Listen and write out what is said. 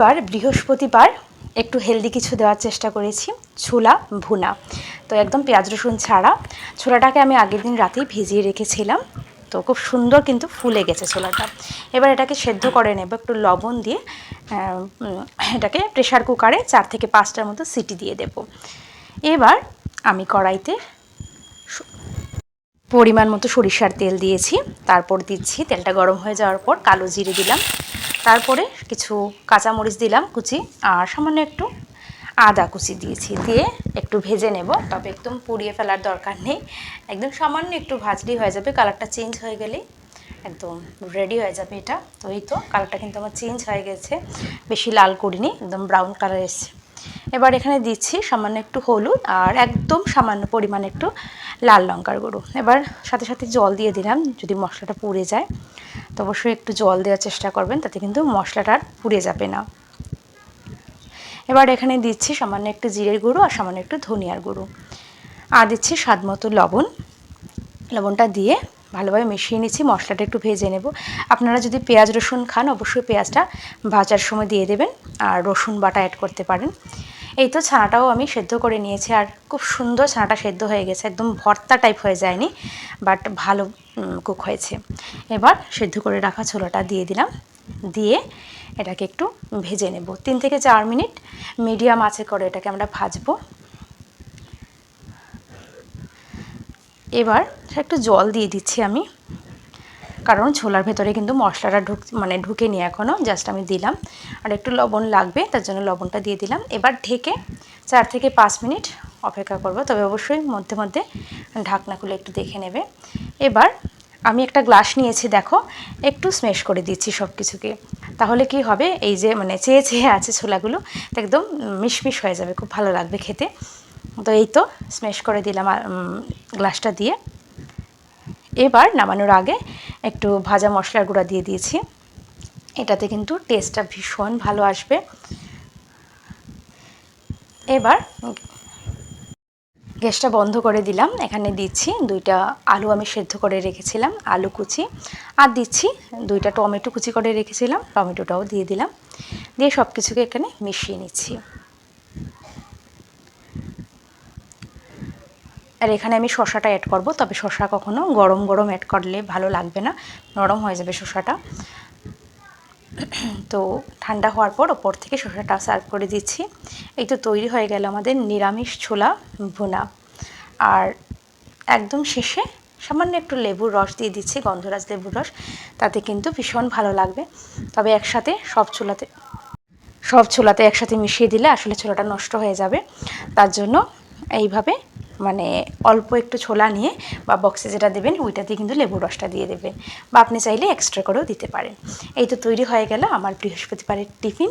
এবার বৃহস্পতিবার একটু হেলদি কিছু দেওয়ার চেষ্টা করেছি, ছোলা, ভুনা। তো একদম পেঁয়াজ রসুন ছাড়া। ছোলাটাকে আমি আগের দিন রাতেই ভিজিয়ে রেখেছিলাম। তো খুব সুন্দর কিন্তু ফুলে গেছে ছোলাটা। এবার এটাকে সেদ্ধ করে নেব একটু লবণ দিয়ে। এটাকে প্রেশার কুকারে চার থেকে পাঁচটার মতো সিটি দিয়ে দেব। এবার আমি কড়াইতে পরিমাণ মতো সরিষার তেল দিয়েছি। তারপর দিচ্ছি, তেলটা গরম হয়ে যাওয়ার পর কালো জিরে দিলাম। তারপরে কিছু কাঁচামরিচ দিলাম কুচি, আর সামান্য একটু আদা কুচি দিয়েছি, দিয়ে একটু ভেজে নেব। তবে একদম পুড়িয়ে ফেলার দরকার নেই। একদম সামান্য একটু ভাজলি হয়ে যাবে, কালারটা চেঞ্জ হয়ে গেলেই একদম রেডি হয়ে যাবে এটা। তো এই তো, কালারটা কিন্তু আমার চেঞ্জ হয়ে গেছে। বেশি লাল করিনি, একদম ব্রাউন কালার এসছে। এবার এখানে দিচ্ছি সামান্য একটু হলুদ আর একদম সামান্য পরিমাণে একটু লাল লঙ্কার গুঁড়ো। এবার সাথে সাথে জল দিয়ে দিলাম, যদি মশলাটা পুড়ে যায়, তো অবশ্যই একটু জল দেওয়ার চেষ্টা করবেন, তাতে কিন্তু মশলাটা আর পুড়ে যাবে না। এবার এখানে দিচ্ছি সামান্য একটু জিরের গুঁড়ো আর সামান্য একটু ধনিয়ার গুঁড়ো। আর দিচ্ছি স্বাদ মতো লবণ। লবণটা দিয়ে ভালোভাবে মিশিয়ে নিচ্ছি, মশলাটা একটু ভেজে নেব। আপনারা যদি পেঁয়াজ, রসুন খান, অবশ্যই পেঁয়াজটা ভাজার সময় দিয়ে দেবেন আর রসুন বাটা অ্যাড করতে পারেন। এই তো ছানাটাও আমি সেদ্ধ করে নিয়েছি আর খুব সুন্দর ছানাটা সেদ্ধ হয়ে গেছে, একদম ভর্তা টাইপ হয়ে যায়নি বাট ভালো কুক হয়েছে। এবার সেদ্ধ করে রাখা ছোলাটা দিয়ে দিলাম, দিয়ে এটাকে একটু ভেজে নেব। তিন থেকে চার মিনিট মিডিয়াম আছে করে এটাকে আমরা ভাজবো। এবার একটু জল দিয়ে দিচ্ছি আমি। কারণ ছোলার ভেতরে কিন্তু মশলাটা ঢুক মানে ঢুকেনি এখনও জাস্ট আমি দিলাম। আর একটু লবণ লাগবে, তার জন্য লবণটা দিয়ে দিলাম। এবার ঢেকে চার থেকে পাঁচ মিনিট অপেক্ষা করব, তবে অবশ্যই মধ্যে মধ্যে ঢাকনা খুলে একটু দেখে নেবে। এবার আমি একটা গ্লাস নিয়েছি, দেখো, একটু স্মেশ করে দিচ্ছি সব কিছুকে তাহলে কি হবে, এই যে মানে চেয়ে চেয়ে আছে ছোলাগুলো একদম মিশমিশ হয়ে যাবে, খুব ভালো লাগবে খেতে। তো এই তো স্মেশ করে দিলাম গ্লাসটা দিয়ে। এবার নামানোর আগে একটু ভাজা মশলার গুঁড়া দিয়ে দিয়েছি। এটাতে কিন্তু টেস্টটা ভীষণ ভালো আসবে। এবার গ্যাসটা বন্ধ করে দিলাম। এখানে দিচ্ছি দুইটা আলু আমি সেদ্ধ করে রেখেছিলাম, আলু কুচি। আর দিচ্ছি দুইটা টমেটো কুচি করে রেখেছিলাম, টমেটোটাও দিয়ে দিলাম। দিয়ে সব কিছুকে এখানে মিশিয়ে নিচ্ছি। আর এখানে আমি শশাটা অ্যাড করব, তবে শশা কখনো গরম গরম অ্যাড করলে ভালো লাগবে না, নরম হয়ে যাবে শশাটা তো ঠান্ডা হওয়ার পর ওপর থেকে শসাটা সার্ভ করে দিচ্ছি। এই তো তৈরি হয়ে গেল আমাদের নিরামিষ ছোলা ভুনা। আর একদম শেষে সামান্য একটু লেবুর রস দিয়ে দিচ্ছি, গন্ধরাজ লেবুর রস, তাতে কিন্তু ভীষণ ভালো লাগবে। তবে একসাথে সব চুলাতে সব ছোলাতে একসাথে মিশিয়ে দিলে আসলে ছোলাটা নষ্ট হয়ে যাবে। তার জন্য এইভাবে মানে অল্প একটু ছোলা নিয়ে বা বক্সে যেটা দেবেন ওইটাতে কিন্তু লেবুর রসটা দিয়ে দেবেন। বা আপনি চাইলে এক্সট্রা করেও দিতে পারেন। এই তো তৈরি হয়ে গেল আমার বৃহস্পতিবারের টিফিন